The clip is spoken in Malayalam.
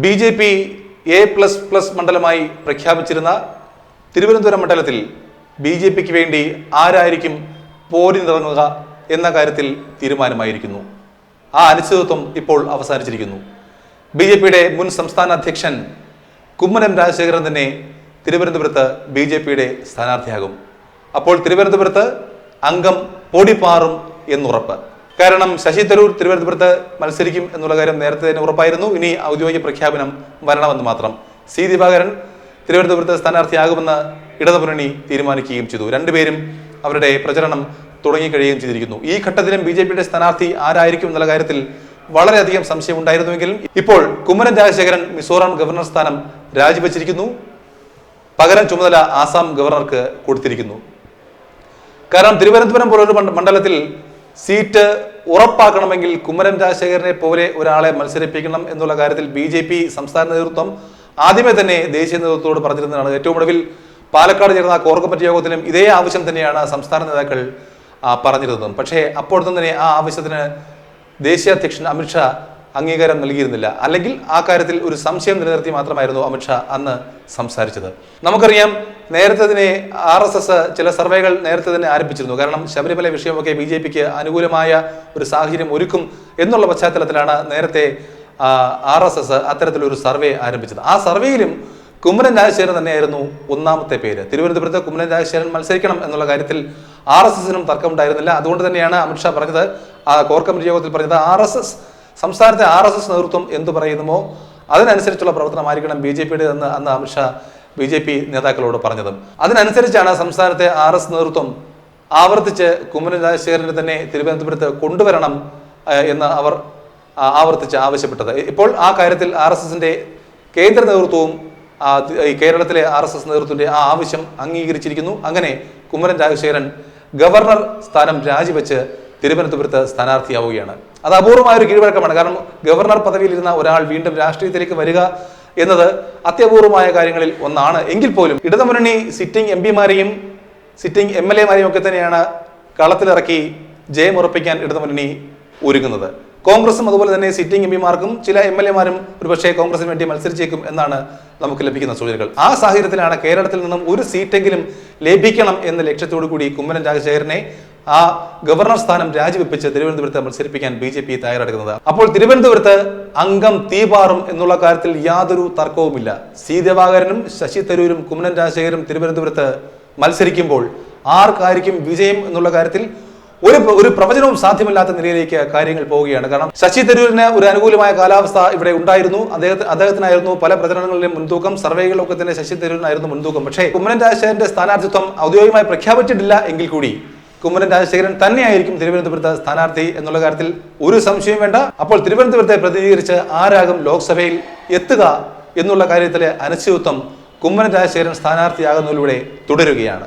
B J P A plus plus മണ്ഡലമായി പ്രഖ്യാപിച്ചിരുന്ന തിരുവനന്തപുരം മണ്ഡലത്തിൽ ബി ജെ പിക്ക് വേണ്ടി ആരായിരിക്കും പോരിനിറങ്ങുക എന്ന കാര്യത്തിൽ തീരുമാനമായിരിക്കുന്നു. ആ അനിശ്ചിതത്വം ഇപ്പോൾ അവസാനിച്ചിരിക്കുന്നു. ബി ജെ പിയുടെ മുൻ സംസ്ഥാന അധ്യക്ഷൻ കുമ്മനം രാജശേഖരൻ തന്നെ തിരുവനന്തപുരത്ത് ബി ജെ പിയുടെ സ്ഥാനാർത്ഥിയാകും. അപ്പോൾ തിരുവനന്തപുരത്ത് അംഗം പൊടിപാറും എന്നുറപ്പ്. കാരണം ശശി തരൂർ തിരുവനന്തപുരത്ത് മത്സരിക്കും എന്നുള്ള കാര്യം നേരത്തെ തന്നെ ഉറപ്പായിരുന്നു. ഇനി ഔദ്യോഗിക പ്രഖ്യാപനം വരണമെന്ന് മാത്രം. സി ദിവാകരൻ തിരുവനന്തപുരത്ത് സ്ഥാനാർത്ഥിയാകുമെന്ന് ഇടതുമുന്നണി തീരുമാനിക്കുകയും ചെയ്തു. രണ്ടുപേരും അവരുടെ പ്രചരണം തുടങ്ങിക്കഴിയുകയും ചെയ്തിരിക്കുന്നു. ഈ ഘട്ടത്തിലും ബി ജെ പിയുടെ സ്ഥാനാർത്ഥി ആരായിരിക്കും എന്നുള്ള കാര്യത്തിൽ വളരെയധികം സംശയം ഉണ്ടായിരുന്നുവെങ്കിലും ഇപ്പോൾ കുമ്മനം രാജശേഖരൻ മിസോറാം ഗവർണർ സ്ഥാനം രാജിവെച്ചിരിക്കുന്നു. പകരം ചുമതല ആസാം ഗവർണർക്ക് കൊടുത്തിരിക്കുന്നു. കാരണം തിരുവനന്തപുരം പോലൊരു മണ്ഡ- മണ്ഡലത്തിൽ സീറ്റ് ഉറപ്പാക്കണമെങ്കിൽ കുമ്മനം രാജശേഖരനെ പോലെ ഒരാളെ മത്സരിപ്പിക്കണം എന്നുള്ള കാര്യത്തിൽ ബി ജെ പി സംസ്ഥാന നേതൃത്വം ആദ്യമേ തന്നെ ദേശീയ നേതൃത്വത്തോട് പറഞ്ഞിരുന്നതാണ്. ഏറ്റവും ഒടുവിൽ പാലക്കാട് ചേർന്ന കോർ കമ്മിറ്റി യോഗത്തിലും ഇതേ ആവശ്യം തന്നെയാണ് സംസ്ഥാന നേതാക്കൾ പറഞ്ഞിരുന്നത്. പക്ഷേ അപ്പോഴത്തെ തന്നെ ആ ആവശ്യത്തിന് ദേശീയ അധ്യക്ഷൻ അമിത്ഷാ അംഗീകാരം നൽകിയിരുന്നില്ല. അല്ലെങ്കിൽ ആ കാര്യത്തിൽ ഒരു സംശയം നിലനിർത്തി മാത്രമായിരുന്നു അമിത്ഷാ അന്ന് സംസാരിച്ചത്. നമുക്കറിയാം നേരത്തെ തന്നെ ആർ എസ് എസ് ചില സർവേകൾ നേരത്തെ തന്നെ ആരംഭിച്ചിരുന്നു. കാരണം ശബരിമല വിഷയമൊക്കെ ബി ജെ പിക്ക് അനുകൂലമായ ഒരു സാഹചര്യം ഒരുക്കും എന്നുള്ള പശ്ചാത്തലത്തിലാണ് നേരത്തെ ആർ എസ് എസ് അത്തരത്തിലൊരു സർവേ ആരംഭിച്ചത്. ആ സർവേയിലും കുമ്മനം രാജശേഖരൻ തന്നെയായിരുന്നു ഒന്നാമത്തെ പേര്. തിരുവനന്തപുരത്ത് കുമ്മനം രാജശേഖരൻ മത്സരിക്കണം എന്നുള്ള കാര്യത്തിൽ ആർ എസ് എസിനും തർക്കമുണ്ടായിരുന്നില്ല. അതുകൊണ്ട് തന്നെയാണ് അമിത്ഷാ പറഞ്ഞത് കോർ കമ്മിറ്റി യോഗത്തിൽ പറഞ്ഞത് ആർ എസ് എസ് സംസ്ഥാനത്തെ ആർ എസ് എസ് നേതൃത്വം എന്തു പറയുന്നുമോ അതിനനുസരിച്ചുള്ള പ്രവർത്തനമായിരിക്കണം ബി ജെ പിയുടെ എന്ന് അന്ന് അമിത്ഷാ ബി ജെ പി നേതാക്കളോട് പറഞ്ഞതും. അതിനനുസരിച്ചാണ് സംസ്ഥാനത്തെ ആർ എസ് നേതൃത്വം ആവർത്തിച്ച് കുമ്മനം രാജശേഖരനെ തന്നെ തിരുവനന്തപുരത്ത് കൊണ്ടുവരണം എന്ന് അവർ ആവർത്തിച്ച് ആവശ്യപ്പെട്ടത്. ഇപ്പോൾ ആ കാര്യത്തിൽ ആർ എസ് എസിന്റെ കേന്ദ്ര നേതൃത്വവും ഈ കേരളത്തിലെ ആർ എസ് എസ് നേതൃത്വത്തിന്റെ ആ ആവശ്യം അംഗീകരിച്ചിരിക്കുന്നു. അങ്ങനെ കുമ്മനം രാജശേഖരൻ ഗവർണർ സ്ഥാനം രാജിവെച്ച് തിരുവനന്തപുരത്ത് സ്ഥാനാർത്ഥിയാവുകയാണ്. അത് അപൂർവമായ ഒരു കീഴ്വഴക്കമാണ്. കാരണം ഗവർണർ പദവിയിലിരുന്ന ഒരാൾ വീണ്ടും രാഷ്ട്രീയത്തിലേക്ക് വരിക എന്നത് അത്യപൂർവമായ കാര്യങ്ങളിൽ ഒന്നാണ്. എങ്കിൽ പോലും ഇടതുമുന്നണി സിറ്റിംഗ് എം പിമാരെയും സിറ്റിംഗ് എം എൽ എമാരെയും ഒക്കെ തന്നെയാണ് കളത്തിലിറക്കി ജയമുറപ്പിക്കാൻ ഇടതുമുന്നണി ഒരുങ്ങുന്നത്. കോൺഗ്രസും അതുപോലെ തന്നെ സിറ്റിംഗ് എം പിമാർക്കും ചില എം എൽ എമാരും ഒരുപക്ഷെ കോൺഗ്രസിന് വേണ്ടി മത്സരിച്ചേക്കും എന്നാണ് നമുക്ക് ലഭിക്കുന്ന സൂചനകൾ. ആ സാഹചര്യത്തിലാണ് കേരളത്തിൽ നിന്നും ഒരു സീറ്റെങ്കിലും ലഭിക്കണം എന്ന ലക്ഷ്യത്തോടു കൂടി കുമ്മനം രാജശേഖരനെ ആ ഗവർണർ സ്ഥാനം രാജിവെപ്പിച്ച് തിരുവനന്തപുരത്ത് മത്സരിപ്പിക്കാൻ ബി ജെ പി തയ്യാറെടുക്കുന്നത്. അപ്പോൾ തിരുവനന്തപുരത്ത് അംഗം തീപാറും എന്നുള്ള കാര്യത്തിൽ യാതൊരു തർക്കവുമില്ല. സി ദിവാകരനും ശശി തരൂരും കുമ്മനം രാജശേഖരും തിരുവനന്തപുരത്ത് മത്സരിക്കുമ്പോൾ ആർക്കായിരിക്കും വിജയം എന്നുള്ള കാര്യത്തിൽ ഒരു ഒരു പ്രവചനവും സാധ്യമല്ലാത്ത നിലയിലേക്ക് കാര്യങ്ങൾ പോവുകയാണ്. കാരണം ശശി തരൂരിന് ഒരു അനുകൂലമായ കാലാവസ്ഥ ഇവിടെ ഉണ്ടായിരുന്നു. അദ്ദേഹത്തിന് അദ്ദേഹത്തിനായിരുന്നു പല പ്രചരണങ്ങളിലും മുൻതൂക്കം സർവേകളിലൊക്കെ തന്നെ ശശി തരൂരിനായിരുന്നു മുൻതൂക്കം. പക്ഷേ കുമ്മനം രാജശേഖരന്റെ സ്ഥാനാർത്ഥിത്വം ഔദ്യോഗികമായി പ്രഖ്യാപിച്ചിട്ടില്ല എങ്കിൽ കൂടി കുമ്മനം രാജശേഖരൻ തന്നെയായിരിക്കും തിരുവനന്തപുരത്ത് സ്ഥാനാർത്ഥി എന്നുള്ള കാര്യത്തിൽ ഒരു സംശയം വേണ്ട. അപ്പോൾ തിരുവനന്തപുരത്തെ പ്രതിനിധീകരിച്ച് ആരാകും ലോക്സഭയിൽ എത്തുക എന്നുള്ള കാര്യത്തിലെ അനിശ്ചിതത്വം കുമ്മനം രാജശേഖരൻ സ്ഥാനാർത്ഥിയാകുന്നതിലൂടെ തുടരുകയാണ്.